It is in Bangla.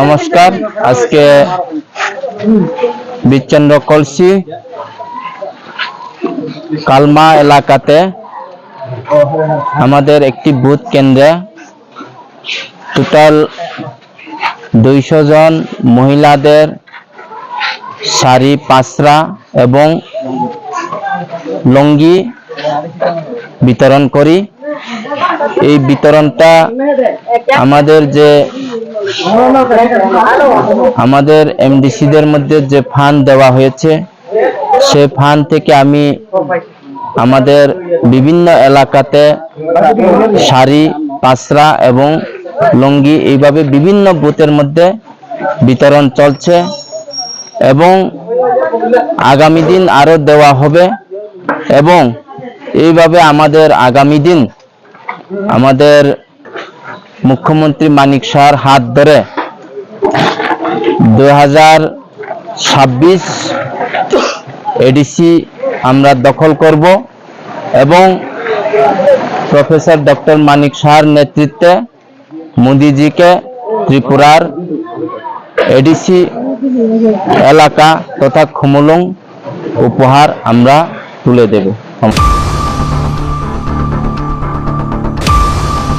নমস্কার, আজকে বিচন্দ্র কলসি কালমা এলাকাতে আমাদের একটি বুথ কেন্দ্রে টোটাল দুইশো জন মহিলাদের শাড়ি, পাঁচরা এবং লঙ্গি বিতরণ করি। এই বিতরণটা আমাদের যে আমাদের এমডিসিদের মধ্যে যে ফান্ড দেওয়া হয়েছে, সে ফান্ড থেকে আমি আমাদের বিভিন্ন এলাকাতে শাড়ি পাসরা এবং লুঙ্গি এইভাবে বিভিন্ন বুথের মধ্যে বিতরণ চলছে এবং আগামী দিন আরও দেওয়া হবে এবং এইভাবে আমাদের আগামী দিন আমাদের মুখ্যমন্ত্রী মানিক শাহর হাত ধরে দুই হাজার ছাব্বিশ এডিসি আমরা দখল করব এবং প্রফেসর ডক্টর মানিক শাহর নেতৃত্বে মোদিজিকে ত্রিপুরার এডিসি এলাকা তথা খুমুলুং উপহার আমরা তুলে দেব।